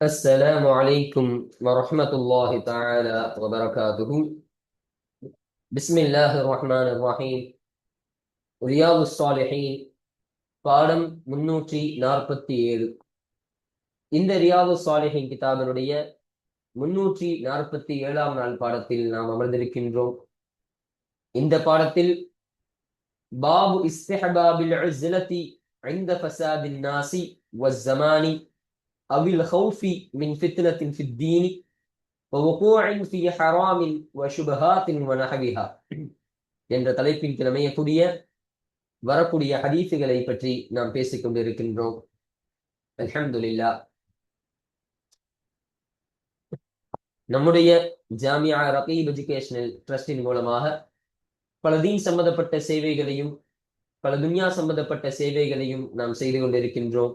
السلام عليكم ورحمة الله تعالى وبركاته بسم الله الرحمن الرحيم ரியாது சாலிஹீன் பாடம் முன்னூற்றி நாற்பத்தி ஏழு இந்த ரியாது சாலிஹின் கிதாபினுடைய முன்னூற்றி நாற்பத்தி ஏழாம் நாள் பாடத்தில் நாம் அமர்ந்திருக்கின்றோம் இந்த பாடத்தில் பாபு இஸ்திஹபாபில் உஸ்லதி عند فساد الناس والزمان أو الخوف من فتنة في الدين ووقوع في حرام وشبهات ونحوها என்ற தலைப்பின் கிழமையக்கூடிய வரக்கூடிய ஹதீசுகளை பற்றி நாம் பேசிக் கொண்டிருக்கின்றோம் அல்ஹம்துலில்லா நம்முடைய ஜாமியா ரகீப் எஜுகேஷனல் ட்ரஸ்டின் மூலமாக பல தீன் சம்பந்தப்பட்ட சேவைகளையும் பல துன்யா சம்பந்தப்பட்ட சேவைகளையும் நாம் செய்து கொண்டிருக்கின்றோம்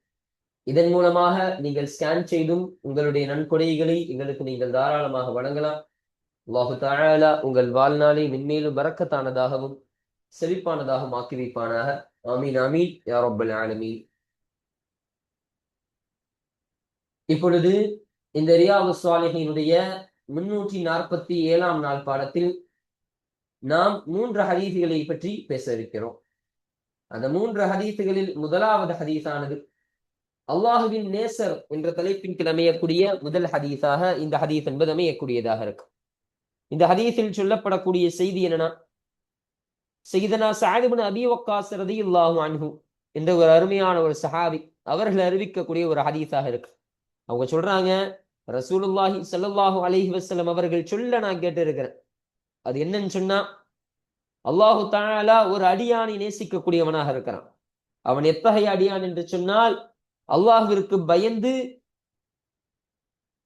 இதன் மூலமாக நீங்கள் ஸ்கேன் செய்தும் உங்களுடைய நன்கொடைகளை எங்களுக்கு நீங்கள் தாராளமாக வழங்கலாம். அல்லாஹு தாழலா உங்கள் வாழ்நாளை மென்மேலும் வரக்கத்தானதாகவும் செழிப்பானதாகவும் ஆக்கி வைப்பானாக ஆமீன். ஆமீன் யாரொப்பல் ஆலமீன். இப்பொழுது இந்த ரியாவு சுவாலிகளினுடைய முன்னூற்றி நாற்பத்தி ஏழாம் நாள் பாடத்தில் நாம் மூன்று ஹதீசுகளை பற்றி பேச இருக்கிறோம். அந்த மூன்று ஹதீசுகளில் முதலாவது ஹதீஸானது அல்லாஹுவின் நேசர் என்ற தலைப்பின் கீழ் அமையக்கூடிய முதல் ஹதீஸாக இந்த ஹதீஸ் என்பது அமையக்கூடியதாக இருக்கும் இந்த ஹதீஸில் சொல்லப்படக்கூடிய செய்தி என்னன்னா செய்தனா சாதிபுன் அபி வக்காஸ் ரதியுல்லாஹு அன்ஹு என்ற ஒரு அருமையான ஒரு சஹாபி அவர்கள் அறிவிக்கக்கூடிய ஒரு ஹதீஸாக இருக்கு. அவங்க சொல்றாங்க ரசூலுல்லாஹி சல்லாஹு அலஹி வசலம் அவர்கள் சொல்ல நான் கேட்டு இருக்கிறேன் அது என்னன்னு சொன்னா அல்லாஹு தாலா ஒரு அடியானை நேசிக்கக்கூடியவனாக இருக்கிறான். அவன் எத்தகைய அடியான் என்று சொன்னால் அல்லாஹிற்கு பயந்து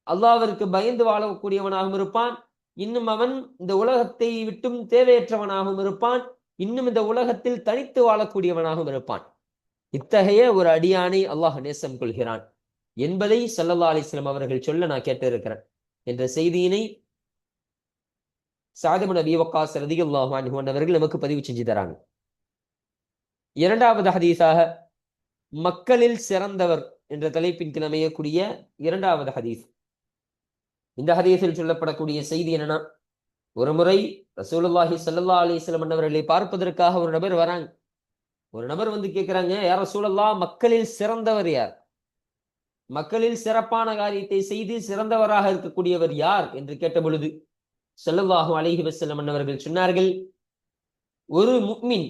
அல்லாஹிற்கு பயந்து வாழக்கூடியவனாகவும் இருப்பான். இன்னும் அவன் இந்த உலகத்தை விட்டும் தேவையற்றவனாகவும் இருப்பான். இன்னும் இந்த உலகத்தில் தனித்து வாழக்கூடியவனாகவும் இருப்பான். இத்தகைய ஒரு அடியானை அல்லாஹ் நேசம் கொள்கிறான். என்பதை சல்லல்லா அலிஸ்லாம் அவர்கள் சொல்ல நான் கேட்டிருக்கிறேன். என்ற செய்தியினை சாதிமன் அபி வக்காஸ் அவர்கள் நமக்கு பதிவு செஞ்சு தராங்க. இரண்டாவது ஹதீஸாக மக்களில் சிறந்தவர் என்ற தலைப்பின் கீழ் அமையக்கூடிய இரண்டாவது ஹதீஸ். இந்த ஹதீஸில் சொல்லப்படக்கூடிய செய்தி என்னன்னா ஒரு முறை ரசூலுல்லாஹி சல்லா அலிஸ்லம் அவர்களை பார்ப்பதற்காக ஒரு நபர் வராங்க. ஒரு நபர் வந்து கேட்கிறாங்க யார் ரசூலல்லா மக்களில் சிறந்தவர் யார்? மக்களில் சிறப்பான காரியத்தை செய்து சிறந்தவராக இருக்கக்கூடியவர் யார்? என்று கேட்ட பொழுது செல்லல்லாஹு அலைஹி வசல்லம் அவர்கள் சொன்னார்கள் ஒரு முக்மின்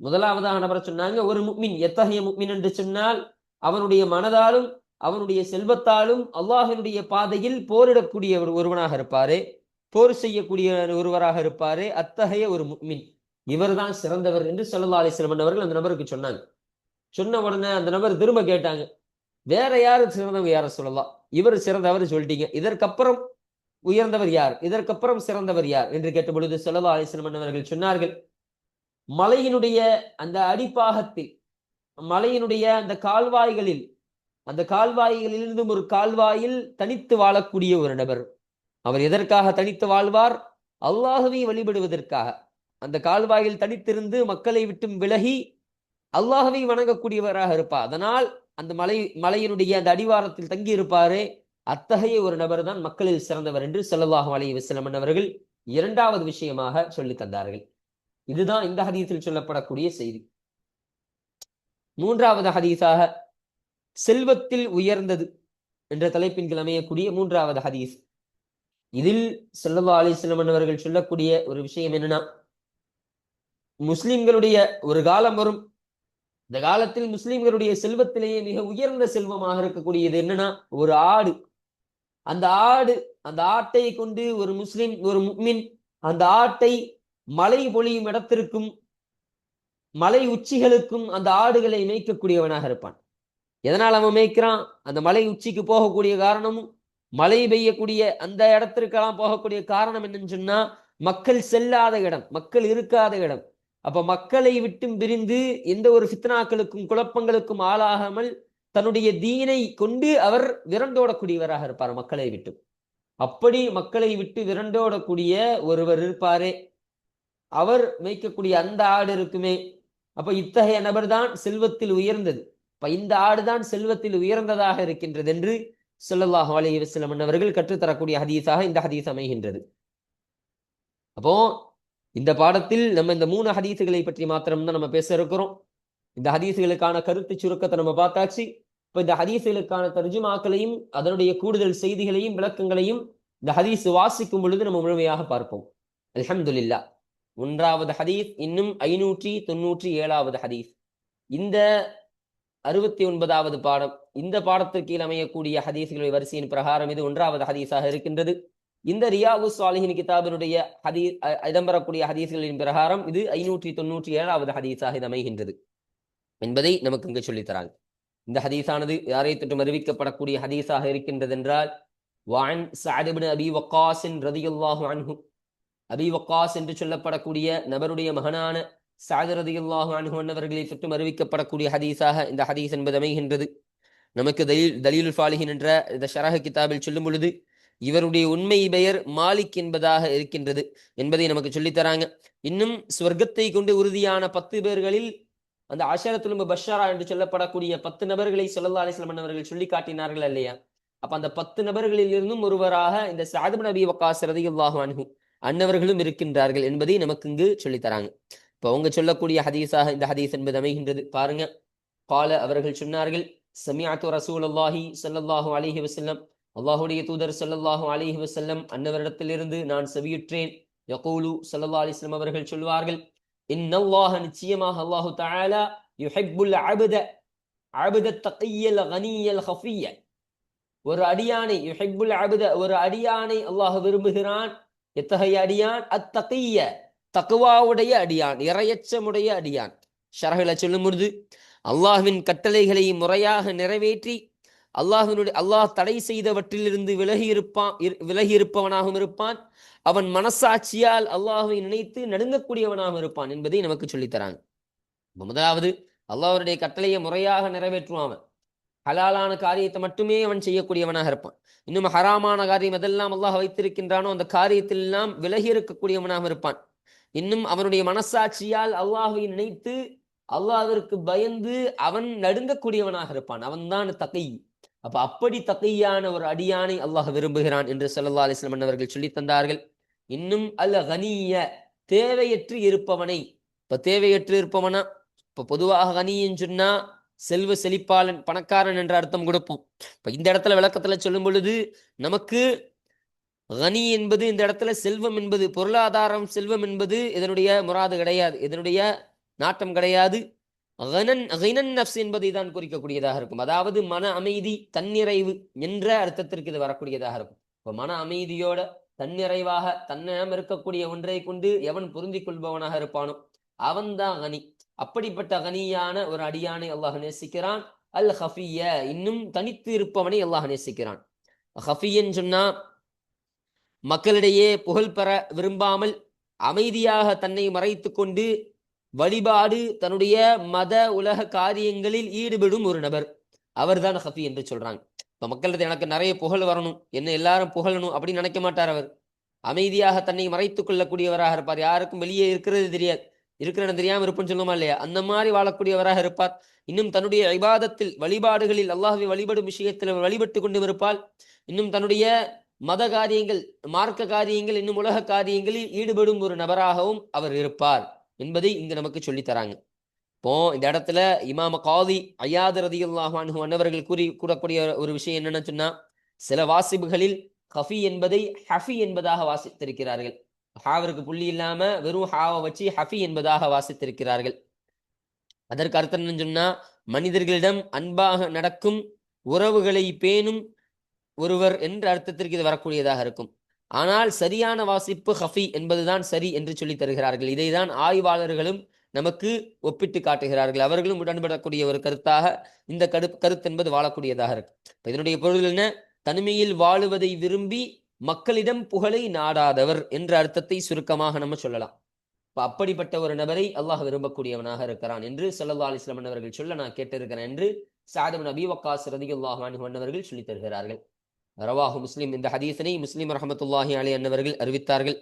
முதலாவதாக நபரை சொன்னாங்க? ஒரு முக்மின் எத்தகைய முக்மின் என்று சொன்னால் அவனுடைய மனதாலும் அவனுடைய செல்வத்தாலும் அல்லாஹினுடைய பாதையில் போரிடக்கூடிய ஒருவனாக இருப்பாரு. போர் செய்யக்கூடிய ஒருவராக இருப்பாரு. அத்தகைய ஒரு முக்மின். இவர்தான் சிறந்தவர் என்று சல்லா அலிஸ்லமன் அவர்கள் அந்த நபருக்கு சொன்னாங்க. சொன்ன உடனே அந்த நபர் திரும்ப கேட்டாங்க. வேற யாரு சிறந்தவங்க யார சொல்லலாம் இவர் சிறந்தவர் சொல்லிட்டீங்க. இதற்கப்புறம் உயர்ந்தவர் யார்? இதற்கப்புறம் சிறந்தவர் யார்? என்று கேட்ட பொழுது சல்லா அலிஸ்லமன் அவர்கள் சொன்னார்கள். மலையினுடைய அந்த அடிப்பாகத்தில் மலையினுடைய அந்த கால்வாய்களில் அந்த கால்வாய்களிலிருந்தும் ஒரு கால்வாயில் தனித்து வாழக்கூடிய ஒரு நபர். அவர் எதற்காக தனித்து வாழ்வார்? அல்லாஹுவை வழிபடுவதற்காக. அந்த கால்வாயில் தனித்திருந்து மக்களை விட்டும் விலகி அல்லாஹுவை வணங்கக்கூடியவராக இருப்பார். அதனால் அந்த மலை மலையினுடைய அந்த அடிவாரத்தில் தங்கி இருப்பாரே அத்தகைய ஒரு நபர் தான் மக்களில் சிறந்தவர் என்று செல்லவாகும் அலைய விசலமன் அவர்கள் இரண்டாவது விஷயமாக சொல்லி தந்தார்கள். இதுதான் இந்த ஹதீஸில் சொல்லப்படக்கூடிய செய்தி. மூன்றாவது ஹதீஸாக செல்வத்தில் உயர்ந்தது என்ற தலைப்பின் கீழ் அமையக்கூடிய மூன்றாவது ஹதீஸ். இதில் செல்லவா அலிஸ்லமன் அவர்கள் சொல்லக்கூடிய ஒரு விஷயம் என்னன்னா முஸ்லிம்களுடைய ஒரு காலம் வரும். இந்த காலத்தில் முஸ்லிம்களுடைய செல்வத்திலேயே மிக உயர்ந்த செல்வமாக இருக்கக்கூடியது என்னன்னா ஒரு ஆடு. அந்த ஆடு அந்த ஆட்டை கொண்டு ஒரு முஸ்லிம் ஒரு முக்மின் அந்த ஆட்டை மலை பொழியும் இடத்திற்கும் மலை உச்சிகளுக்கும் அந்த ஆடுகளை மேய்க்கக்கூடியவனாக இருப்பான். எதனால் அவன் மேய்க்கிறான்? அந்த மலை உச்சிக்கு போகக்கூடிய காரணமும் மழை பெய்யக்கூடிய அந்த இடத்திற்கெல்லாம் போகக்கூடிய காரணம் என்னன்னு சொன்னா மக்கள் செல்லாத இடம் மக்கள் இருக்காத இடம். அப்ப மக்களை விட்டும் பிரிந்து எந்த ஒரு ஃபித்னாக்களுக்கும் குழப்பங்களுக்கும் ஆளாகாமல் தன்னுடைய தீனை கொண்டு அவர் விரண்டோடக்கூடியவராக இருப்பார் மக்களை விட்டு அப்படி மக்களை விட்டு விரண்டோடக்கூடிய ஒருவர் இருப்பாரே. அவர் மேய்க்கக்கூடிய அந்த ஆடு இருக்குமே. அப்ப இத்தகைய நபர்தான் செல்வத்தில் உயர்ந்தது. அப்ப இந்த ஆடுதான் செல்வத்தில் உயர்ந்ததாக இருக்கின்றது என்று ஸல்லல்லாஹு அலி வஸல்லம் அவர்கள் கற்றுத்தரக்கூடிய ஹதீஸாக இந்த ஹதீஸ் அமைகின்றது. அப்போ இந்த பாடத்தில் நம்ம இந்த மூணு ஹதீஸுகளை பற்றி மாத்திரம்தான் நம்ம பேச இருக்கிறோம். இந்த ஹதீஸுகளுக்கான கருத்து சுருக்கத்தை நம்ம பார்த்தாச்சு. இப்ப இந்த ஹதீஸுகளுக்கான தர்ஜுமாக்களையும் அதனுடைய கூடுதல் செய்திகளையும் விளக்கங்களையும் இந்த ஹதீஸ் வாசிக்கும் பொழுது நம்ம முழுமையாக பார்ப்போம். அலமதுல்லா ஒன்றாவது ஹதீஸ் இன்னும் ஐநூற்றி தொன்னூற்றி ஏழாவது ஹதீஸ். இந்த அறுபத்தி ஒன்பதாவது பாடம் இந்த பாடத்திற்கு அமையக்கூடிய ஹதீஸ்களுடைய வரிசையின் பிரகாரம் இது ஒன்றாவது ஹதீஸாக இருக்கின்றது. இந்த ரியாவு சாலிஹின் கிதாபினுடைய ஹதீ இடம்பெறக்கூடிய ஹதீஸ்களின் பிரகாரம் இது ஐநூற்றி தொண்ணூற்றி ஏழாவது ஹதீஸாக இது அமைகின்றது என்பதை நமக்கு இங்கு சொல்லித் தராங்க. இந்த ஹதீஸானது யாரை தொற்றும் அறிவிக்கப்படக்கூடிய ஹதீஸாக இருக்கின்றது என்றால் வான் சாதிபின் அபி வக்காசின் ரதியுல்லாஹு அன்ஹு அபி வக்காஸ் என்று சொல்லப்படக்கூடிய நபருடைய மகனான சாது ரதியுல்லாஹு அன்ஹு சுற்றும் அறிவிக்கப்படக்கூடிய ஹதீஸாக இந்த ஹதீஸ் என்பது அமைகின்றது. நமக்கு தலீல் தலீலுல் ஃபாலிஹின் என்ற இந்த ஷரஹ கிதாபில் சொல்லும் பொழுது இவருடைய உண்மை பெயர் மாலிக் என்பதாக இருக்கின்றது என்பதை நமக்கு சொல்லித்தராங்க இன்னும் ஸ்வர்க்கத்தை கொண்டு உறுதியான பத்து பேர்களில் அந்த அஷரத்துலும்பு பஷாரா என்று சொல்லப்படக்கூடிய பத்து நபர்களை சொல்லல்லா அலிஸ்லாம் அவர்கள் சொல்லி காட்டினார்கள் இல்லையா? அப்ப அந்த பத்து நபர்களில் இருந்தும் ஒருவராக இந்த சாதுப் நபி வக்காஸ் ரதியுல்லாஹு அன்ஹு அன்னவர்களும் இருக்கின்றார்கள் என்பதை நமக்கு இங்கு சொல்லித் தராங்க இப்போ அவங்க சொல்லக்கூடிய ஹதீஸாக இந்த ஹதீஸ் என்பது அமைகின்றது. பாருங்க. கால அவர்கள் சொன்னார்கள் சமியாத்து ரசூலுல்லாஹி சல்லாஹூ அலிஹி வசல்லம் அல்லாஹுடைய தூதர் சல்லாஹூ அலிஹி வசல்லம் அன்னவரிடத்திலிருந்து நான் செவியுற்றேன். யகூலு சல்லா அலிஸ்லம் அவர்கள் சொல்வார்கள் இன்னல்லாஹ நிச்சயமாக அல்லாஹு தாலா யுஹிப்புல் அபுத அபுத தகையல் கனியல் ஹஃபிய ஒரு அடியானை யுஹிப்புல் அபுத ஒரு அடியானை அல்லாஹ் விரும்புகிறான். எத்தகைய அடியான்? அத்தகைய தக்குவாவுடைய அடியான் இரையச்சமுடைய அடியான். ஷரகில சொல்லும் பொழுது அல்லாஹ்வின் கட்டளைகளை முறையாக நிறைவேற்றி அல்லாஹினுடைய அல்லாஹ் தடை செய்தவற்றிலிருந்து விலகி இருப்பான் இரு- விலகி இருப்பவனாகவும் இருப்பான். அவன் மனசாட்சியால் அல்லாஹுவை நினைத்து நடுங்கக்கூடியவனாகவும் இருப்பான் என்பதை நமக்கு சொல்லித் தராங்க முதலாவது அல்லாஹருடைய கட்டளையை முறையாக நிறைவேற்றுவான் அவன். ஹலாலான காரியத்தை மட்டுமே அவன் செய்யக்கூடியவனாக இருப்பான். இன்னும் ஹராமான காரியம் எதெல்லாம் அல்லாஹ் வைத்திருக்கின்றானோ அந்த காரியத்தில் எல்லாம் விலகி இருக்கக்கூடியவனாக இருப்பான். இன்னும் அவனுடைய மனசாட்சியால் அல்லாஹ்வை நினைத்து அல்லாஹ்விற்கு பயந்து அவன் நடுங்கக்கூடியவனாக இருப்பான். அவன்தான் தகை. அப்ப அப்படி தகையான ஒரு அடியானை அல்லாஹ் விரும்புகிறான் என்று ஸல்லல்லாஹு அலைஹி அவர்கள் சொல்லித் தந்தார்கள். இன்னும் அல்ல கனிய தேவையற்று இருப்பவனை. இப்ப தேவையற்று இருப்பவனா? இப்ப பொதுவாக கனின்னு சொன்னா செல்வ செழிப்பாளன் பணக்காரன் என்ற அர்த்தம் கொடுப்போம். இப்ப இந்த இடத்துல விளக்கத்துல சொல்லும் பொழுது நமக்கு கனி என்பது இந்த இடத்துல செல்வம் என்பது பொருளாதாரம் செல்வம் என்பது இதனுடைய முராது கிடையாது இதனுடைய நாட்டம் கிடையாது. கனன் கினன் நஃப்ஸ் என்பதை தான் குறிக்கக்கூடியதாக இருக்கும். அதாவது மன அமைதி தன்னிறைவு என்ற அர்த்தத்திற்கு இது வரக்கூடியதாக இருக்கும். இப்போ மன அமைதியோட தன்னிறைவாக தன்னிடம் இருக்கக்கூடிய ஒன்றை கொண்டு எவன் புரிந்து கொள்பவனாக இருப்பானோ அவன்தான் கனி. அப்படிப்பட்ட கனியான ஒரு அடியானை அல்லாஹ் நேசிக்கிறான். அல் ஹஃபிய இன்னும் தனித்து இருப்பவனை அல்லாஹ் நேசிக்கிறான். ஹஃபியன்னு சொன்னா மக்களிடையே புகழ் பெற விரும்பாமல் அமைதியாக தன்னை மறைத்து கொண்டு வழிபாடு தன்னுடைய மத உலக காரியங்களில் ஈடுபடும் ஒரு நபர். அவர்தான் ஹஃபி என்று சொல்றாங்க. இப்ப மக்களிடத்தில் எனக்கு நிறைய புகழ் வரணும். என்ன எல்லாரும் புகழணும் அப்படின்னு நினைக்க மாட்டார் அவர். அமைதியாக தன்னை மறைத்துக் கொள்ளக்கூடியவராக இருப்பார். யாருக்கும் வெளியே இருக்கிறது தெரியாது. இருக்கிற இடம் தெரியாம இருப்புன்னு சொல்லுமா இல்லையா? அந்த மாதிரி வாழக்கூடியவராக இருப்பார். இன்னும் தன்னுடைய இபாதத்தில் வழிபாடுகளில் அல்லாஹை வழிபடும் விஷயத்தில் அவர் வழிபட்டு கொண்டு இருப்பால் இன்னும் தன்னுடைய மத காரியங்கள் மார்க்க காரியங்கள் இன்னும் உலக காரியங்களில் ஈடுபடும் ஒரு நபராகவும் அவர் இருப்பார் என்பதை இங்கு நமக்கு சொல்லித் தராங்க. இப்போ இந்த இடத்துல இமாம காதி ஐயாது ரதியுல்லாஹு அன்ஹு அன்னவர்கள் கூறி கூறக்கூடிய ஒரு விஷயம் என்னன்னு சொன்னா சில வாசிப்புகளில் ஹஃபி என்பதை ஹஃபி என்பதாக வாசித்திருக்கிறார்கள். ஹாவிற்கு புள்ளி இல்லாம வெறும் ஹாவை வச்சு ஹஃபி என்பதாக வாசித்திருக்கிறார்கள். அதற்கு அர்த்தம் என்னன்னு சொன்னா மனிதர்களிடம் அன்பாக நடக்கும் உறவுகளை பேணும் ஒருவர் என்ற அர்த்தத்திற்கு இது வரக்கூடியதாக இருக்கும். ஆனால் சரியான வாசிப்பு ஹஃபி என்பதுதான் சரி என்று சொல்லி தருகிறார்கள். இதைதான் ஆய்வாளர்களும் நமக்கு ஒப்பிட்டு காட்டுகிறார்கள். அவர்களும் உடன்படக்கூடிய ஒரு கருத்தாக இந்த கரு கருத்து என்பது வாழக்கூடியதாக இருக்கு இதனுடைய பொருள் என்ன? தனிமையில் வாழுவதை விரும்பி மக்களிடம் புகழை நாடாதவர் என்ற அர்த்தத்தை சுருக்கமாக நம்ம சொல்லலாம். இப்ப அப்படிப்பட்ட ஒரு நபரை அல்லாஹ் விரும்பக்கூடியவனாக இருக்கிறான் என்று சல்லா அலிஸ்லாம் அவர்கள் சொல்ல நான் கேட்டிருக்கிறேன் என்று சாதம் நபி வக்காஸ் ரதியுல்லாஹ் அன்னவர்கள் சொல்லித் தருகிறார்கள். ரவாஹு முஸ்லிம் இந்த ஹதீசனை முஸ்லிம் ரஹமத்துல்லாஹி அலி அன்னவர்கள் அறிவித்தார்கள்.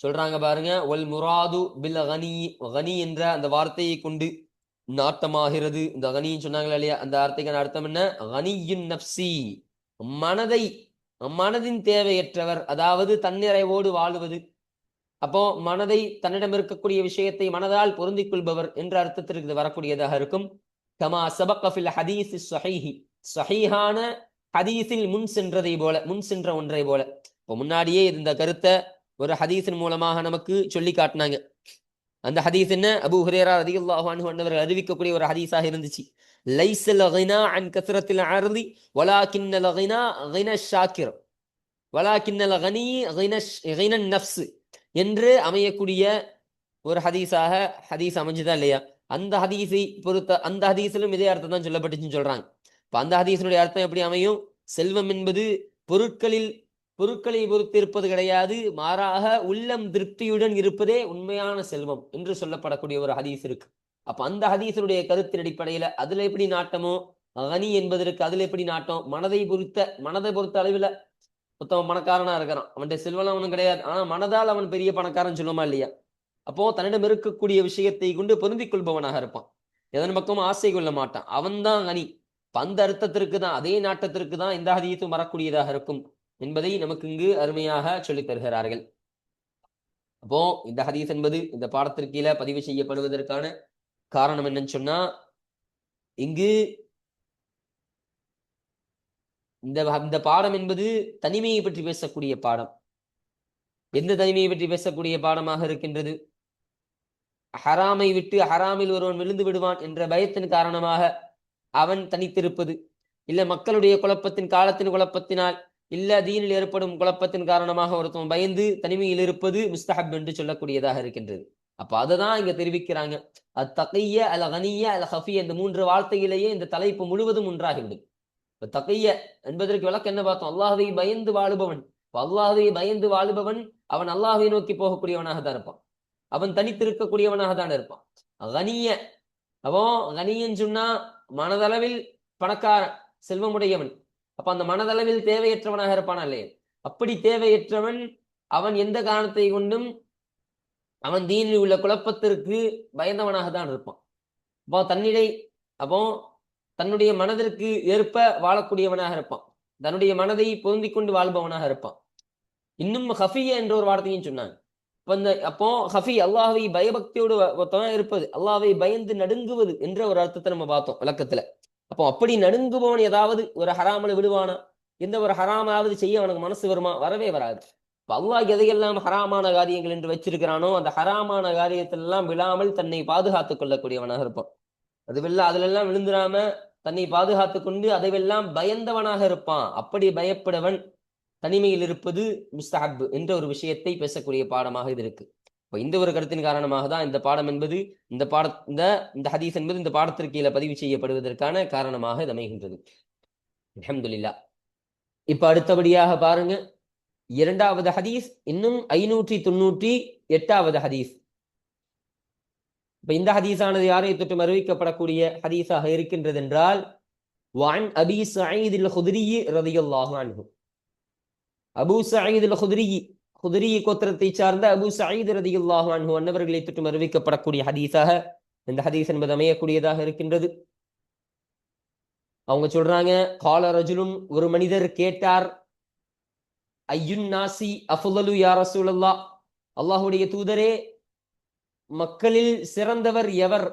சொல்றாங்க பாருங்க ஒல் முராது பில் கனி கனி என்ற அந்த வார்த்தையை கொண்டு நாட்டமாகிறது. இந்த கனின்னு சொன்னாங்களா இல்லையா? அந்த வார்த்தைக்கான அர்த்தம் என்ன? கனியின் நப்சி மனதை மனதின் தேவையற்றவர் அதாவது தன்னிறைவோடு வாழுவது. அப்போ மனதை தன்னிடம் இருக்கக்கூடிய விஷயத்தை மனதால் பொருந்திக் கொள்பவர் என்ற அர்த்தத்திற்கு இது வரக்கூடியதாக இருக்கும். கமா சபக்கஃபில் ஹதீஸ் சஹீஹி சஹீஹான ஹதீஸில் முன் சென்றதை போல முன் சென்ற ஒன்றை போல. இப்போ முன்னாடியே இந்த கருத்தை ஒரு ஹதீஸின் மூலமாக நமக்கு சொல்லி காட்டினாங்க. அந்த ஹதீஸ் என்ன? அபு ஹுரேரா ரதியுல்லாஹு அன்னவர்கள் அறிவிக்கக்கூடிய ஒரு ஹதீஸாக இருந்துச்சு. லைஸல் கினா அன் கத்ரத்தில் வலா வலாக்கின்னல் கினா கின ஷாக்கிர் வலாக்கின்னல் கனி கின நஃப்ஸ் என்று அமையக்கூடிய ஒரு ஹதீஸாக ஹதீஸ் அமைஞ்சுதான் இல்லையா? அந்த ஹதீஸை பொறுத்த அந்த ஹதீஸிலும் இதே அர்த்தம் தான் சொல்லப்பட்டுச்சுன்னு சொல்றாங்க. இப்போ அந்த ஹதீஸினுடைய அர்த்தம் எப்படி அமையும்? செல்வம் என்பது பொருட்களில் பொருட்களை பொறுத்து இருப்பது கிடையாது. மாறாக உள்ளம் திருப்தியுடன் இருப்பதே உண்மையான செல்வம் என்று சொல்லப்படக்கூடிய ஒரு ஹதீஸ் இருக்கு. அப்ப அந்த ஹதீசனுடைய கருத்தின் அடிப்படையில அதுல எப்படி நாட்டமோ? கனி என்பதற்கு அதுல எப்படி நாட்டம்? மனதை பொறுத்த மனதை பொறுத்த அளவுல மொத்தம் பணக்காரனா இருக்கிறான். அவன்கிட்ட செல்வம் அவனும் கிடையாது. ஆனா மனதால் அவன் பெரிய பணக்காரன் சொல்லுமா இல்லையா? அப்போ தன்னிடம் இருக்கக்கூடிய விஷயத்தை கொண்டு பொருந்திக் கொள்பவனாக இருப்பான். எதன் பக்கமும் ஆசை கொள்ள மாட்டான். அவன்தான் தான் அணி அந்த அர்த்தத்திற்கு தான் அதே நாட்டத்திற்கு தான் இந்த ஹதீஸும் வரக்கூடியதாக இருக்கும் என்பதை நமக்கு இங்கு அருமையாக சொல்லித் தருகிறார்கள். அப்போ இந்த ஹதீஸ் என்பது இந்த பாடத்திற்கு பதிவு செய்யப்படுவதற்கான காரணம் என்னன்னு சொன்னா இங்கு இந்த இந்த பாடம் என்பது தனிமையை பற்றி பேசக்கூடிய பாடம். எந்த தனிமையை பற்றி பேசக்கூடிய பாடமாக இருக்கின்றது? ஹராமை விட்டு ஹராமில் ஒருவன் விழுந்து விடுவான் என்ற பயத்தின் காரணமாக அவன் தனித்திருப்பது. இல்ல மக்களுடைய குழப்பத்தின் காலத்தின் குழப்பத்தினால் இல்ல தீனில் ஏற்படும் குழப்பத்தின் காரணமாக ஒருத்தன் பயந்து தனிமையில் இருப்பது முஸ்தஹப் என்று சொல்லக்கூடியதாக இருக்கின்றது. அப்ப அதை தான் இங்க தெரிவிக்கிறாங்க. அத்தகைய அல கனிய அல ஹஃபி இந்த மூன்று வார்த்தையிலேயே இந்த தலைப்பு முழுவதும் ஒன்றாகிவிடும். இப்ப தகைய என்பதற்கு விளக்கம் என்ன பார்த்தோம்? அல்லாஹதையை பயந்து வாழுபவன். அல்லாஹை பயந்து வாழுபவன் அவன் அல்லாஹை நோக்கி போகக்கூடியவனாக தான் இருப்பான். அவன் தனித்திருக்கக்கூடியவனாக தான் இருப்பான். கனிய அவன் கனியன்னு சொன்னா மனதளவில் பணக்கார செல்வமுடையவன். அப்ப அந்த மனதளவில் தேவையற்றவனாக இருப்பானா இல்லையே? அப்படி தேவையற்றவன் அவன் எந்த காரணத்தை கொண்டும் அவன் தீனில் உள்ள குழப்பத்திற்கு பயந்தவனாக தான் இருப்பான். அப்போ தன்னிடை அப்போ தன்னுடைய மனதிற்கு ஏற்ப வாழக்கூடியவனாக இருப்பான். தன்னுடைய மனதை பொருந்தி கொண்டு வாழ்பவனாக இருப்பான். இன்னும் ஹஃபிய என்ற ஒரு வார்த்தையும் சொன்னாங்க. இப்போ இந்த அப்போ ஹஃபி அல்லாஹை பயபக்தியோடு ஒருத்தவன் இருப்பது அல்லாஹை பயந்து நடுங்குவது என்ற ஒரு அர்த்தத்தை நம்ம பார்த்தோம் விளக்கத்துல. அப்போ அப்படி நடுங்குபவன் ஏதாவது ஒரு ஹராமல் விடுவானா? எந்த ஒரு ஹராமாவது செய்ய அவனுக்கு மனசு வருமா? வரவே வராது. இப்போ அல்லாஹ் எதையெல்லாம் ஹராமான காரியங்கள் என்று வச்சிருக்கிறானோ அந்த ஹராமான காரியத்திலெல்லாம் விழாமல் தன்னை பாதுகாத்துக் கொள்ளக்கூடியவனாக இருப்பான். அதுவெல்லாம் அதுலெல்லாம் விழுந்துடாம தன்னை பாதுகாத்து கொண்டு அதைவெல்லாம் பயந்தவனாக இருப்பான். அப்படி பயப்படவன் தனிமையில் இருப்பது முஸ்தஹப் என்ற ஒரு விஷயத்தை பேசக்கூடிய பாடமாக இது இருக்கு. இப்போ இந்த ஒரு கருத்தின் காரணமாக தான் இந்த பாடம் என்பது இந்த பாட இந்த இந்த ஹதீஸ் என்பது இந்த பாடத்திற்கு கீழே பதிவு செய்யப்படுவதற்கான காரணமாக இது அமைகின்றது. அஹமதுல்லா இப்ப அடுத்தபடியாக பாருங்க. இரண்டாவது ஹதீஸ் இன்னும் ஐநூற்றி தொண்ணூற்றி எட்டாவது ஹதீஸ். இப்ப இந்த ஹதீஸானது யாரை தொட்டும் அறிவிக்கப்படக்கூடிய ஹதீஸாக இருக்கின்றது என்றால் வான் அபி சயீத் அல் ஹுத்ரி ரதியல்லாஹு அன்ஹு. அபு சயீத் அல் ஹுதிரி கோத்திரத்தை சார்ந்த அபு சயீத் ரதியுல்லாஹு அன்ஹு அன்னவர்களை தொட்டும் அறிவிக்கப்படக்கூடிய ஹதீஸாக இந்த ஹதீஸ் என்பது அமையக்கூடியதாக இருக்கின்றது. அவங்க சொல்றாங்க கால ரஜுலும் ஒரு மனிதர் கேட்டார் ஐயுன்னாசி நாசி அஃபுல்லு யா ரசூலல்லா அல்லாஹுடைய தூதரே மக்களில் சிறந்தவர் எவர்?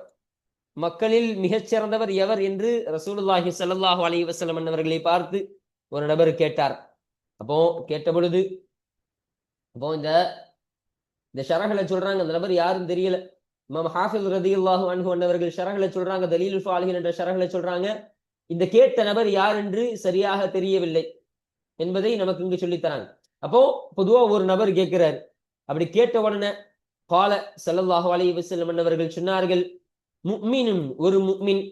மக்களில் மிகச் சிறந்தவர் எவர் என்று ரசூலுல்லாஹி ஸல்லல்லாஹு அலி வசலம் அவர்களை பார்த்து ஒரு நபர் கேட்டார். அப்போ கேட்ட பொழுது அப்போ இந்த இந்த ஷரகளை சொல்றாங்க அந்த நபர் யாரும் தெரியல. இமாம் ஹாஃபிஸ் ரதியுல்லாஹு அன்ஹு அன்னவர்கள் ஷரகளை சொல்றாங்க தலீல் ஃபாலிஹின் என்ற ஷரகளை சொல்றாங்க இந்த கேட்ட நபர் யார் என்று சரியாக தெரியவில்லை. என்பதை நமக்கு இங்கு சொல்லித்தராங்க. அப்போ பொதுவா ஒரு நபர் கேட்கிறார். அப்படி கேட்ட உடனே கால செல்லல்லாஹு அலி வசல்லம் அவர்கள் சொன்னார்கள் முக்மீனும் ஒரு முக்மின்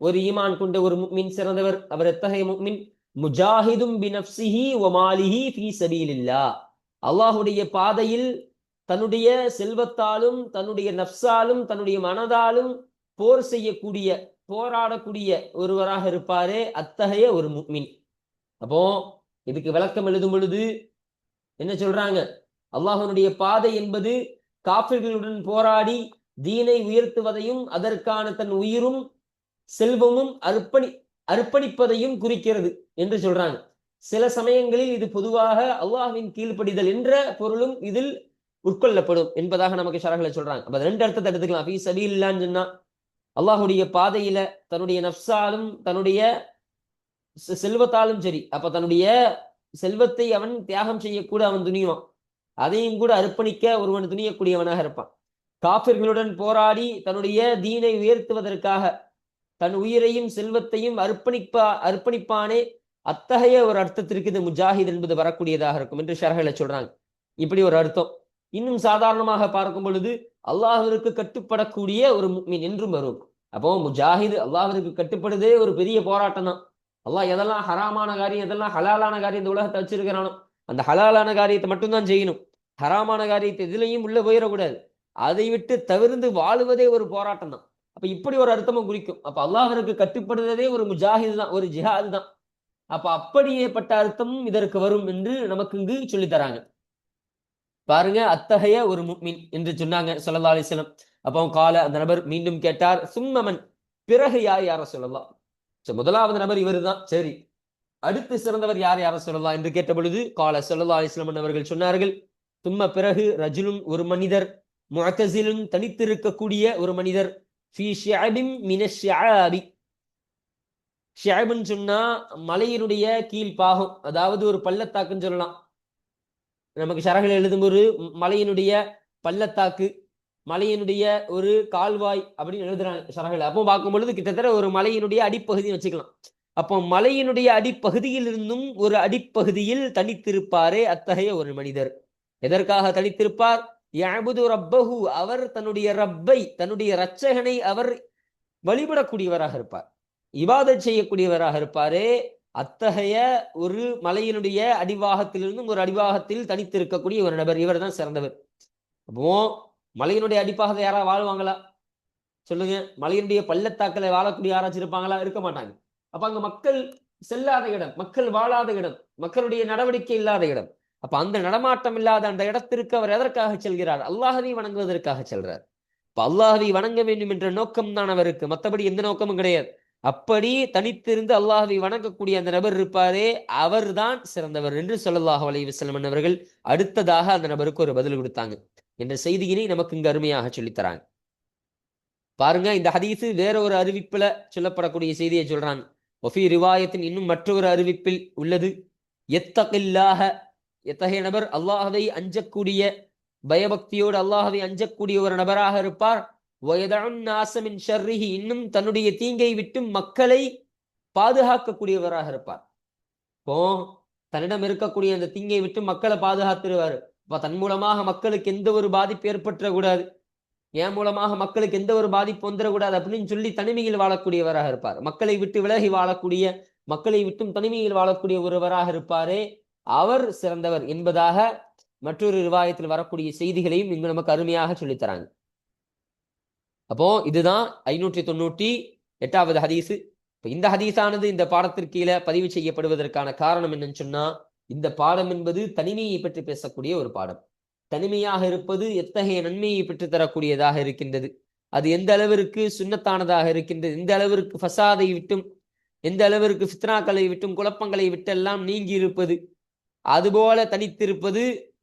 ஒரு ஈமான் கொண்ட ஒரு முக்மின் சிறந்தவர் அவர் எத்தகைய முக்மின் முஜாஹிதும் பினப்சிஹி ஒமாலிஹி ஃபீ சபீலில்லா அல்லாஹுடைய பாதையில் தன்னுடைய செல்வத்தாலும் தன்னுடைய நப்சாலும் தன்னுடைய மனதாலும் போர் செய்யக்கூடிய போராடக்கூடிய ஒருவராக இருப்பாரே அத்தகைய ஒரு முக்மின் அப்போ இதுக்கு விளக்கம் எழுதும் பொழுது என்ன சொல்றாங்க? அல்லாஹனுடைய பாதை என்பது காஃபிர்களுடன் போராடி தீனை உயர்த்துவதையும் அதற்கான தன் உயிரும் செல்வமும் அர்ப்பணி அர்ப்பணிப்பதையும் குறிக்கிறது என்று சொல்றாங்க. சில சமயங்களில் இது பொதுவாக அல்லாஹின் கீழ்ப்படிதல் என்ற பொருளும் இதில் உட்கொள்ளப்படும் என்பதாக நமக்கு ஷரகளை சொல்றாங்க. அப்ப ரெண்டு அர்த்தத்தை எடுத்துக்கலாம். ஃபீ சபீல்லான்னு சொன்னா அல்லாஹுடைய பாதையில தன்னுடைய நப்சாலும் தன்னுடைய செல்வத்தாலும் சரி. அப்ப தன்னுடைய செல்வத்தை அவன் தியாகம் செய்யக்கூட அவன் துணிவான். அதையும் கூட அர்ப்பணிக்க ஒருவன் துணியக்கூடியவனாக இருப்பான். காபிர்களுடன் போராடி தன்னுடைய தீனை உயர்த்துவதற்காக தன் உயிரையும் செல்வத்தையும் அர்ப்பணிப்பா அர்ப்பணிப்பானே அத்தகைய ஒரு அர்த்தத்திற்கு இது முஜாஹித் என்பது வரக்கூடியதாக இருக்கும் என்று ஷரகளை சொல்றாங்க. இப்படி ஒரு அர்த்தம். இன்னும் சாதாரணமாக பார்க்கும் பொழுது அல்லாஹிற்கு கட்டுப்படக்கூடிய ஒரு மீன் என்றும் வரும். அப்போ முஜாஹித் அல்லாஹிற்கு கட்டுப்படுதே ஒரு பெரிய போராட்டம் தான் அல்லாஹ் எதெல்லாம் ஹராமான காரியம் எதெல்லாம் ஹலாலான காரியம் இந்த உலகத்தை வச்சிருக்கிறானோ அந்த ஹலாலான காரியத்தை மட்டும்தான் செய்யணும். ஹராமான காரியத்தை இதுலையும் உள்ள போயிடக்கூடாது. அதை விட்டு தவிர்ந்து வாழுவதே ஒரு போராட்டம் தான். அப்ப இப்படி ஒரு அர்த்தமும் குறிக்கும். அப்ப அல்லாஹருக்கு கட்டுப்படுறதே ஒரு முஜாஹித் தான் ஒரு ஜிஹாது தான். அப்ப அப்படியேப்பட்ட அர்த்தமும் இதற்கு வரும் என்று நமக்கு இங்கு சொல்லித்தராங்க பாருங்க அத்தகைய ஒரு முக்மின் என்று சொன்னாங்க சொல்லல்லா அலிஸ்லம் அப்போ கால அந்த நபர் மீண்டும் கேட்டார் சும்மமன் பிறகு யார் யார சொல்லலாம் முதலாவது நபர் இவர்தான். சரி. அடுத்து சிறந்தவர் யார் யார சொல்லலாம் என்று கேட்ட பொழுது கால சொல்லல்லா அலிஸ்லம் அவர்கள் சொன்னார்கள் தும்ம பிறகு ரஜுலும் ஒரு மனிதர் முஅத்தசிலும் தனித்திருக்கக்கூடிய ஒரு மனிதர் மின சொன்னா மலையினுடைய கீழ் பாகம் அதாவது ஒரு பள்ளத்தாக்குன்னு சொல்லலாம். நமக்கு ஷரகள் எழுதும் ஒரு மலையினுடைய பள்ளத்தாக்கு மலையினுடைய ஒரு கால்வாய் அப்படின்னு எழுதுறாங்க சரகில் அப்போ பார்க்கும் பொழுது கிட்டத்தட்ட ஒரு மலையினுடைய அடிப்பகுதின்னு வச்சுக்கலாம். அப்போ மலையினுடைய அடிப்பகுதியில் இருந்தும் ஒரு அடிப்பகுதியில் தனித்திருப்பாரே அத்தகைய ஒரு மனிதர். எதற்காக தனித்திருப்பார்? யாபுது ரப்பஹு அவர் தன்னுடைய ரப்பை தன்னுடைய இரட்சகனை அவர் வழிபடக்கூடியவராக இருப்பார். இவாத செய்யக்கூடியவராக இருப்பாரே. அத்தகைய ஒரு மலையினுடைய அடிவாகத்திலிருந்தும் ஒரு அடிவாகத்தில் தனித்திருக்கக்கூடிய ஒரு நபர். இவர் தான் சிறந்தவர். அப்போ மலையினுடைய அடிப்பாகத்தை யாராவது வாழ்வாங்களா? சொல்லுங்க. மலையினுடைய பள்ளத்தாக்களை வாழக்கூடிய யாராச்சும் இருப்பாங்களா? இருக்க மாட்டாங்க. அப்ப அங்க மக்கள் செல்லாத இடம் மக்கள் வாழாத இடம் மக்களுடைய நடவடிக்கை இல்லாத இடம். அப்ப அந்த நடமாட்டம் இல்லாத அந்த இடத்திற்கு அவர் எதற்காக செல்கிறார்? அல்லாஹவை வணங்குவதற்காக செல்றார். இப்ப அல்லாஹவை வணங்க வேண்டும் என்ற நோக்கம் தான் அவருக்கு. மற்றபடி எந்த நோக்கமும் கிடையாது. அப்படி தனித்திருந்து அல்லாஹவை வணங்கக்கூடிய அந்த நபர் இருப்பாரே அவர்தான் சிறந்தவர் என்று சொல்லல்லாஹ் அலைஹி வஸல்லம் அவர்கள் அடுத்ததாக அந்த நபருக்கு ஒரு பதில் கொடுத்தாங்க. என்ற செய்தியினை நமக்கு இங்கு அருமையாக சொல்லித்தராங்க. பாருங்க இந்த ஹதீஸு வேற ஒரு அறிவிப்புல சொல்லப்படக்கூடிய செய்தியை சொல்றாங்க ஒஃபி ரிவாயத்தின் இன்னும் மற்றொரு அறிவிப்பில் உள்ளது. எத்தகில்லாக எத்தகைய நபர் அல்லாஹவை அஞ்சக்கூடிய பயபக்தியோடு அல்லாஹவை அஞ்சக்கூடிய ஒரு நபராக இருப்பார். நாசமின் ஷர்ரிஹி இன்னும் தன்னுடைய தீங்கை விட்டு மக்களை பாதுகாக்கக்கூடியவராக இருப்பார். இப்போ தன்னிடம் இருக்கக்கூடிய அந்த தீங்கை விட்டு மக்களை பாதுகாத்துருவாரு. இப்போ தன் மூலமாக மக்களுக்கு எந்த ஒரு பாதிப்பு ஏற்பட்டுறக்கூடாது என் மூலமாக மக்களுக்கு எந்த ஒரு பாதிப்பு வந்துடக்கூடாது அப்படின்னு சொல்லி தனிமையில் வாழக்கூடியவராக இருப்பார். மக்களை விட்டு விலகி வாழக்கூடிய மக்களை விட்டும் தனிமையில் வாழக்கூடிய ஒருவராக இருப்பாரே. அவர் சிறந்தவர் என்பதாக மற்றொரு ரிவாயத்தில் வரக்கூடிய செய்திகளையும் இங்கு நமக்கு அருமையாக சொல்லித்தராங்க அப்போ இதுதான் ஐநூற்றி தொண்ணூற்றி எட்டாவது ஹதீஸு. இப்போ இந்த ஹதீஸானது இந்த பாடத்திற்கு கீழே பதிவு செய்யப்படுவதற்கான காரணம் என்னன்னு சொன்னா இந்த பாடம் என்பது தனிமையை பற்றி பேசக்கூடிய ஒரு பாடம். தனிமையாக இருப்பது எத்தகைய நன்மையை பெற்று தரக்கூடியதாக இருக்கின்றது? அது எந்த அளவிற்கு சுண்ணத்தானதாக இருக்கின்றது? எந்த அளவிற்கு ஃபசாதை விட்டும் எந்த அளவிற்கு ஃபித்னாக்களை விட்டும் குழப்பங்களை விட்டெல்லாம் நீங்கி இருப்பது அதுபோல தனித்திருப்பது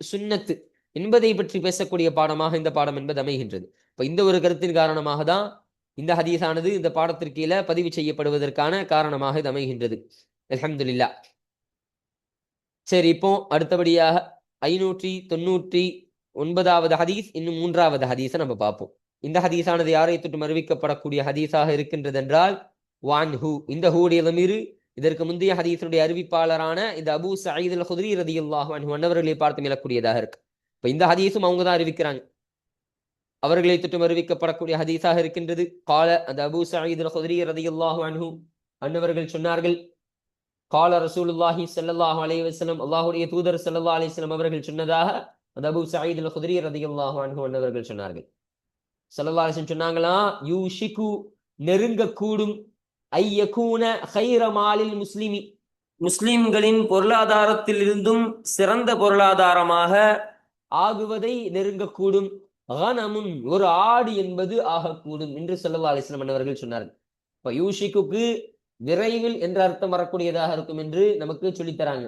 சுன்னத்து என்பதை பற்றி பேசக்கூடிய பாடமாக இந்த பாடம் என்பது அமைகின்றது. இப்ப இந்த ஒரு கருத்தின் காரணமாக தான் இந்த ஹதீஸானது இந்த பாடத்திற்கீழே பதிவு செய்யப்படுவதற்கான காரணமாக இது அமைகின்றது. அலமதுல்லா சரி இப்போ அடுத்தபடியாக ஐநூற்றி தொண்ணூற்றி ஒன்பதாவது ஹதீஸ் இன்னும் மூன்றாவது ஹதீஸை நம்ம பார்ப்போம். இந்த ஹதீஸானது யாரை தொட்டும் அறிவிக்கப்படக்கூடிய ஹதீஸாக இருக்கின்றது என்றால் வான் ஹூ இந்த ஹூடைய லமீரு இதற்கு முந்தைய ஹதீஸனுடைய அறிவிப்பாளரான இந்த அபு சயீத் அல் ஹுத்ரி ரதியுல்லாஹு அன்ஹு மன்னவர்களை பார்த்து மேலக்கூடியதாக இருக்கு. இப்போ இந்த ஹதீஸும் அவங்க தான் அறிவிக்கிறாங்க. அவர்களை தொட்டும் அறிவிக்கப்படக்கூடிய ஹதீஸாக இருக்கின்றது. கால அந்த அபூ சயீத் ஹுதரி ரதியுல்லாஹு அன்ஹு அன்னவர்கள் சொன்னார்கள் கால ரசூலுல்லாஹி ஸல்லல்லாஹு அலைஹி வஸல்லம் அல்லாஹ்வுடைய தூதர் ஸல்லல்லாஹு அலைஹி வஸல்லம் அவர்கள் சொன்னதாக அந்த அபூ சயீத் அல் குத்ரி ரதியல்லாஹு அன்ஹு சொன்னார்கள். ஸல்லல்லாஹு அலைஹி வஸல்லம் சொன்னாங்களா யூஷிகு நெருங்க கூடும் ஐயகூன ஹைர மாலில் முஸ்லிமி. முஸ்லிம்களின் பொருளாதாரத்தில் இருந்தும் சிறந்த பொருளாதாரமாக ஆகுவதை நெருங்கக்கூடும் கனமுன் ஒரு ஆடு என்பது ஆகக்கூடும் என்று ஸல்லல்லாஹு அலைஹி வஸல்லம் அன்னவர்கள் சொன்னார்கள். இப்ப யூஷிக்குக்கு விரைவில் என்ற அர்த்தம் வரக்கூடியதாக இருக்கும் என்று நமக்கு சொல்லித்தராங்க.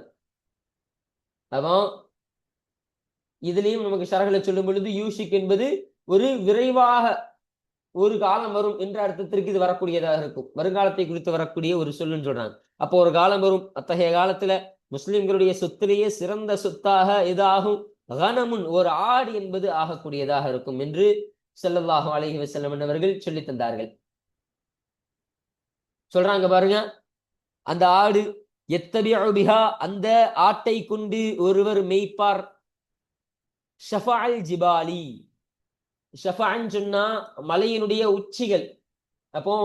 அதான் இதுலயும் நமக்கு ஷரகளை சொல்லும் பொழுது யூஷிக் என்பது ஒரு விரைவாக ஒரு காலம் வரும் என்ற அர்த்தத்திற்கு இது வரக்கூடியதாக இருக்கும். வருங்காலத்தை குறித்து வரக்கூடிய ஒரு சொல்லுன்னு சொல்றாங்க. அப்போ ஒரு காலம் வரும். அத்தகைய காலத்துல முஸ்லிம்களுடைய சொத்திலேயே சிறந்த சொத்தாக இதாகும். கனமுன் ஒரு ஆடு என்பது ஆகக்கூடியதாக இருக்கும் என்று செல்லல்லாஹு அலஹி வசல்லம் அவர்கள் சொல்லித் தந்தார்கள். சொல்றாங்க பாருங்க. அந்த ஆடு எத்தபிஉ அந்த ஆட்டை கொண்டு ஒருவர் மெய்ப்பார். ஷஃபால் ஜிபாலி. ஷஃபான் சொன்னா மலையினுடைய உச்சிகள். அப்போ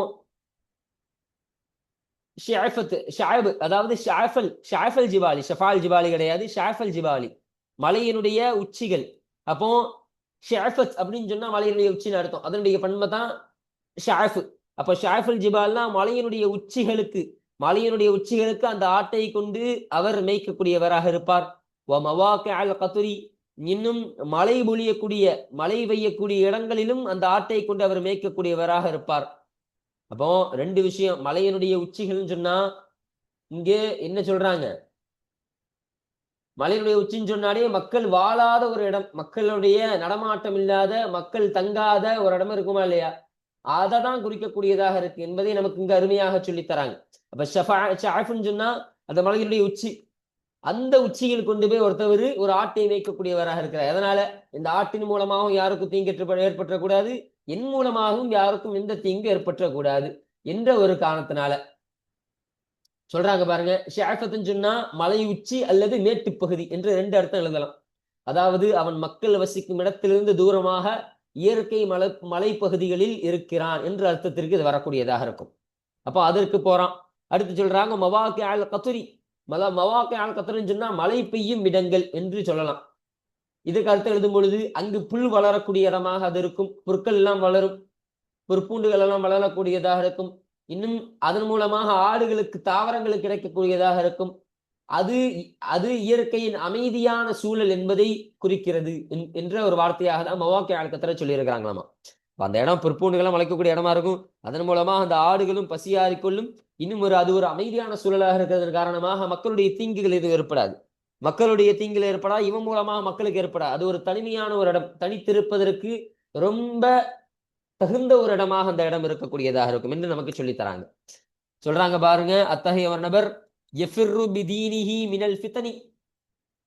ஷாஃபத் ஷாப் அதாவது ஷாஃபல் ஷாஃபல் ஜிபாலி. ஷஃபால் ஜிபாலி கிடையாது ஷாஃபல் ஜிபாலி. மலையினுடைய உச்சிகள். அப்போ ஷாஃபத் அப்படின்னு சொன்னா மலையினுடைய உச்சின்னு அர்த்தம். அதனுடைய பன்மை தான் ஷாஃபு அப்ப ஷாஃபுல் ஜிபால்னா மலையினுடைய உச்சிகளுக்கு மலையினுடைய உச்சிகளுக்கு அந்த ஆட்டை கொண்டு அவர் மேய்க்கக்கூடியவராக இருப்பார். கத்துரி இன்னும் மழை பொழியக்கூடிய மழை பெய்யக்கூடிய இடங்களிலும் அந்த ஆட்டை கொண்டு அவர் மேய்க்கக்கூடியவராக இருப்பார். அப்போ ரெண்டு விஷயம் மலையினுடைய உச்சிகள்னு சொன்னா இங்கே என்ன சொல்றாங்க? மலையினுடைய உச்சின்னு சொன்னாலே மக்கள் வாழாத ஒரு இடம் மக்களுடைய நடமாட்டம் இல்லாத மக்கள் தங்காத ஒரு இடம் இருக்குமா இல்லையா? அதை தான் குறிக்கக்கூடியதாக இருக்கு என்பதை நமக்கு இங்க அருமையாக சொல்லி தராங்க. அப்ப ஷஃபான்னு சொன்னா அந்த மலையினுடைய உச்சி. அந்த உச்சியில் கொண்டு போய் ஒருத்தவர் ஒரு ஆட்டை மேய்க்கக்கூடியவராக இருக்கிறார். அதனால இந்த ஆட்டின் மூலமாகவும் யாருக்கும் தீங்கு ஏற்பட்டக்கூடாது என் மூலமாகவும் யாருக்கும் எந்த தீங்கு ஏற்பட்டக்கூடாது என்ற ஒரு காரணத்தினால. சொல்றாங்க பாருங்க ஷாஃபத்துன்னு சொன்னா மலை உச்சி அல்லது மேட்டு பகுதி என்று ரெண்டு அர்த்தம் எழுதலாம். அதாவது அவன் மக்கள் வசிக்கும் இடத்திலிருந்து தூரமாக இயற்கை மலை மலைப்பகுதிகளில் இருக்கிறான் என்ற அர்த்தத்திற்கு இது வரக்கூடியதாக இருக்கும். அப்போ அதற்கு போறான். அடுத்து சொல்றாங்க மவாக்கே ஆள் கத்துரி மல மவாக்கே ஆள் கத்துரின்னு சொன்னா மழை பெய்யும் இடங்கள் என்று சொல்லலாம். இதுக்கு அர்த்தம் எழுதும் பொழுது அங்கு புல் வளரக்கூடிய இடமாக அது இருக்கும். புற்கள் எல்லாம் வளரும். புற்பூண்டுகள் எல்லாம் வளரக்கூடியதாக இருக்கும். இன்னும் அதன் மூலமாக ஆடுகளுக்கு தாவரங்களுக்கு கிடைக்கக்கூடியதாக இருக்கும். அது அது இயற்கையின் அமைதியான சூழல் என்பதை குறிக்கிறது என்ற ஒரு வார்த்தையாக தான் மவாக்கை அழக்கத்தில் சொல்லியிருக்கிறாங்களாமா. அந்த இடம் பிற்பூண்டுகளாக வளைக்கக்கூடிய இடமா இருக்கும். அதன் மூலமா அந்த ஆடுகளும் பசியாறிக்கொள்ளும் இன்னும் ஒரு அது ஒரு அமைதியான சூழலாக இருக்கிறதன் காரணமாக மக்களுடைய தீங்குகள் எதுவும் ஏற்படாது. மக்களுடைய தீங்குகள் ஏற்படா இவன் மூலமாக மக்களுக்கு ஏற்படாது. அது ஒரு தனிமையான ஒரு இடம். தனித்திருப்பதற்கு ரொம்ப தகுந்த ஒரு இடமாக அந்த இடம் இருக்கக்கூடியதாக இருக்கும் என்று நமக்கு சொல்லித்தராங்க சொல்றாங்க பாருங்க அத்தகைய ஒரு நபர் எஃபிர்ரு பிதீனிஹி மினல் ஃபித்தனி.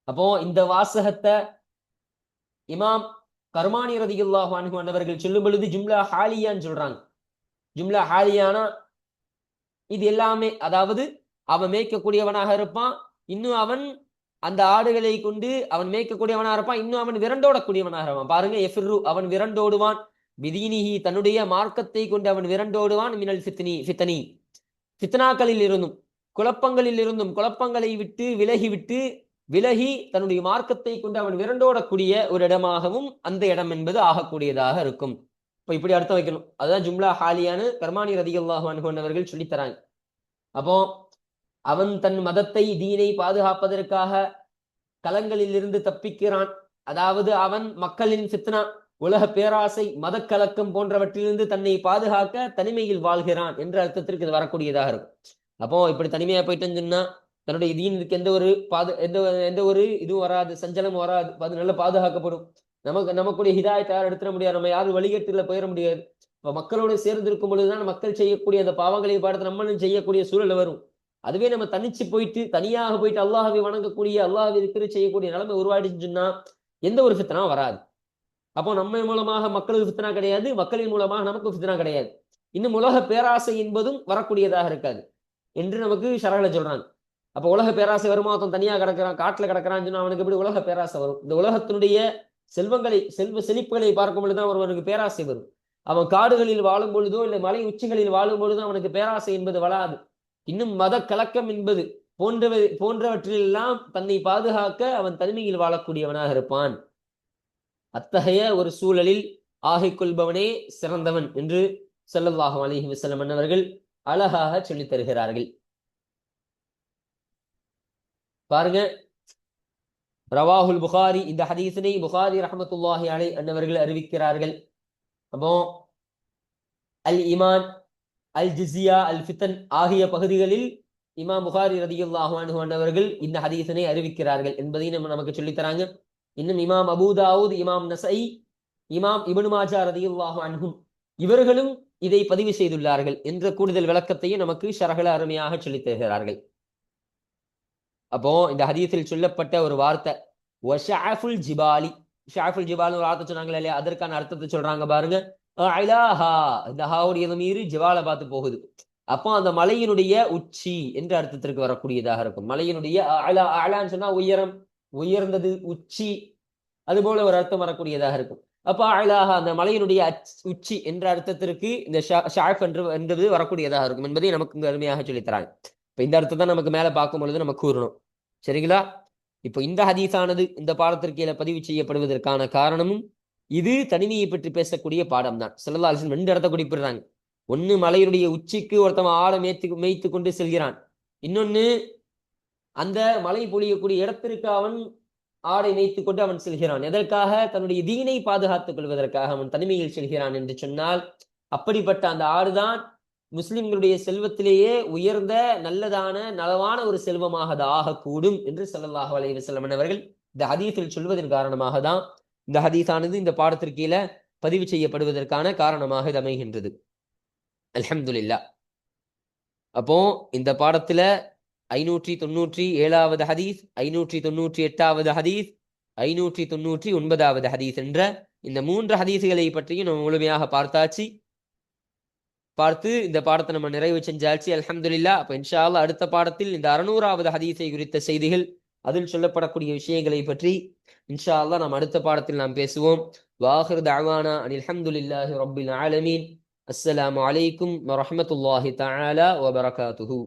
அப்போ இந்த வாசகத்தை இமாம் கர்மானி ரதியுல்லாஹ் அன்ஹு அன்னவர்கள் சொல்லும் பொழுது ஜும்லா ஹாலியான்னு சொல்றாங்க. ஜும்லா ஹாலியானா இது எல்லாமே அதாவது அவன் மேய்க்கக்கூடியவனாக இருப்பான் இன்னும் அவன் அந்த ஆடுகளை கொண்டு அவன் மேய்க்கக்கூடியவனாக இருப்பான் இன்னும் அவன் விரண்டோடக்கூடியவனாக இருப்பான். பாருங்க எஃபிர்ரு அவன் விரண்டோடுவான் பிதீனிஹி தன்னுடைய மார்க்கத்தை கொண்டு அவன் விரண்டோடுவான் மினல் ஃபித்னி ஃபித்தனி. ஃபித்னாக்களில் இருந்தும் குழப்பங்களில் இருந்தும் குழப்பங்களை விட்டு விலகிவிட்டு விலகி தன்னுடைய மார்க்கத்தை கொண்டு அவன் விரண்டோடக்கூடிய ஒரு இடமாகவும் அந்த இடம் என்பது ஆகக்கூடியதாக இருக்கும். இப்போ இப்படி அர்த்தம் வைக்கணும். அதுதான் ஜும்லா ஹாலியானு கர்மானி ரதியுல்லாஹு அனுகொண்டவர்கள் சொல்லித்தராங்க. அப்போ அவன் தன் மதத்தை தீனை பாதுகாப்பதற்காக களங்களிலிருந்து தப்பிக்கிறான். அதாவது அவன் மக்களின் சித்தனா உலக பேராசை மதக்கலக்கம் போன்றவற்றிலிருந்து தன்னை பாதுகாக்க தனிமையில் வாழ்கிறான் என்ற அர்த்தத்திற்கு இது வரக்கூடியதாக இருக்கும். அப்போ இப்படி தனிமையா போயிட்டேன்னு சொன்னா தன்னுடைய தீனுக்கு எந்த ஒரு பாது எந்த எந்த ஒரு இதுவும் வராது சஞ்சலம் வராது அது நல்லா பாதுகாக்கப்படும். நமக்கு நமக்குடைய ஹிதாயத்தை யாரும் எடுத்துட முடியாது நம்ம யாரும் வழிகட்டுல போயிட முடியாது. இப்போ மக்களோடு சேர்ந்து இருக்கும் பொழுதுதான் மக்கள் செய்யக்கூடிய அந்த பாவங்களை பாடத்தை நம்மளும் செய்யக்கூடிய சூழல் வரும். அதுவே நம்ம தனிச்சு போயிட்டு தனியாக போயிட்டு அல்லாஹாவை வணங்கக்கூடிய அல்லாஹாவை இருக்கிற செய்யக்கூடிய நிலைமை உருவாயிடுச்சுன்னு சொன்னா எந்த ஒரு ஃபித்தனா வராது. அப்போ நம்ம மூலமாக மக்களுக்கு ஃபித்தனா கிடையாது மக்களின் மூலமாக நமக்கு ஃபித்தனா கிடையாது. இன்னும் உலக பேராசை என்பதும் வரக்கூடியதாக இருக்காது. என்று நமக்கு ஷரகளை சொல்றாங்க. அப்போ உலக பேராசை வருமா? ஒருத்தன் தனியாக கிடக்கிறான் காட்டுல கிடக்கிறான்னு சொன்னா அவனுக்கு எப்படி உலக பேராசை வரும்? இந்த உலகத்தினுடைய செல்வங்களை செல்வ செழிப்புகளை பார்க்கும் பொழுதுதான் ஒருவனுக்கு பேராசை வரும். அவன் காடுகளில் வாழும் பொழுதோ இல்லை மலை உச்சிகளில் வாழும் பொழுதோ அவனுக்கு பேராசை என்பது வளாது இன்னும் மத கலக்கம் என்பது போன்றவை போன்றவற்றிலெல்லாம் தன்னை பாதுகாக்க அவன் தனிமையில் வாழக்கூடியவனாக இருப்பான். அத்தகைய ஒரு சூழலில் ஆகிக் கொள்பவனே சிறந்தவன் என்று ஸல்லல்லாஹு அலிஹி வசலம் அவர்கள் அழகாக சொல்லித் தருகிறார்கள். பாருங்க. ரவாஹுல் புகாரி இந்த ஹதீஸினை புகாரி ரஹமத்துல்லாஹி அலை அன்னவர்கள் அறிவிக்கிறார்கள். அப்போ அல் இமான் அல் ஜிசியா அல் ஃபித்தன் ஆகிய பகுதிகளில் இமாம் புகாரி ரதியுல்லாஹு அன்ஹு அன்னவர்கள் இந்த ஹதீஸினை அறிவிக்கிறார்கள் என்பதை நம்ம நமக்கு சொல்லித் தராங்க. இன்னும் இமாம் அபூதாவூத் இமாம் நசை இமாம் இப்னு மாஜா ரதியுல்லாஹு அன்ஹும் இவர்களும் இதை பதிவு செய்துள்ளார்கள் என்ற கூடுதல் விளக்கத்தையும் நமக்கு ஷரகல அருமையாக சொல்லித் தருகிறார்கள். அப்போ இந்த ஹதீத்தில் சொல்லப்பட்ட ஒரு வார்த்தை ஜிபாலி. ஷாஃபுல் ஜிபால் ஒரு வார்த்தை சொன்னாங்களே இல்லையா? அதற்கான அர்த்தத்தை சொல்றாங்க பாருங்க. அலாஹா இந்த ஹாவுடைய மீறி ஜிவாலை பார்த்து போகுது. அப்போ அந்த மலையினுடைய உச்சி என்ற அர்த்தத்திற்கு வரக்கூடியதாக இருக்கும். மலையினுடைய அலா சொன்னா உயரம் உயர்ந்தது உச்சி அது போல ஒரு அர்த்தம் வரக்கூடியதாக இருக்கும். அப்போ அழகாக அந்த மலையினுடைய உச்சி என்ற அர்த்தத்திற்கு இந்த ஷாஃப் என்று என்பது வரக்கூடியதாக இருக்கும் என்பதை நமக்கு இங்கு அருமையாக சொல்லித்தராங்க. இப்ப இந்த அர்த்தத்தை நமக்கு மேல பார்க்கும் பொழுது நம்ம கூறணும். சரிங்களா? இப்போ இந்த ஹதீஸானது இந்த பாடத்திற்கு கீழே பதிவு செய்யப்படுவதற்கான காரணமும் இது தனிமையை பற்றி பேசக்கூடிய பாடம் தான் செல்லலாசன் ரெண்டு இடத்த குறிப்பிடுறாங்க. ஒன்னு மலையினுடைய உச்சிக்கு ஒருத்தவன் ஆழ மேய்த்து மேய்த்து கொண்டு செல்கிறான். இன்னொன்னு அந்த மலை பொழியக்கூடிய இடத்திற்கு அவன் ஆடை வைத்துக் கொண்டு அவன் செல்கிறான். எதற்காக? தன்னுடைய தீனை பாதுகாத்துக் கொள்வதற்காக அவன் தனிமையில் செல்கிறான் என்று சொன்னால் அப்படிப்பட்ட அந்த ஆடுதான் முஸ்லிம்களுடைய செல்வத்திலேயே உயர்ந்த நல்லதான நலவான ஒரு செல்வமாக அது ஆகக்கூடும் என்று ஸல்லல்லாஹு அலைஹி வஸல்லம் அவர்கள் இந்த ஹதீஸில் சொல்வதன் காரணமாக தான் இந்த ஹதீஸானது இந்த பாடத்திற்கீழ பதிவு செய்யப்படுவதற்கான காரணமாக இது அமைகின்றது. அலமதுல்லா அப்போ இந்த பாடத்துல ஐநூற்றி தொண்ணூற்றி ஏழாவது ஹதீஸ் ஐநூற்றி தொண்ணூற்றி எட்டாவது ஹதீஸ் ஐநூற்றி தொண்ணூற்றி ஒன்பதாவது ஹதீஸ் என்ற இந்த மூன்று ஹதீஸுகளை பற்றியும் நம்ம முழுமையாக பார்த்தாச்சு. பார்த்து இந்த பாடத்தை நம்ம நிறைவு செஞ்சாச்சு. அலமதுல்லா அப்போ இன்ஷா அடுத்த பாடத்தில் இந்த அறுநூறாவது ஹதீஸை குறித்த செய்திகள் அதில் சொல்லப்படக்கூடிய விஷயங்களை பற்றி இன்ஷா அல்லாஹ் நாம் அடுத்த பாடத்தில் நாம் பேசுவோம். வாஹிர் தஅவானா அனில் ஹம்துலில்லாஹி ரபின் ஆலமீன். அஸ்ஸலாமு அலைக்கும் வரமத்துல்லாஹி தாலா வபரகாத்துஹு.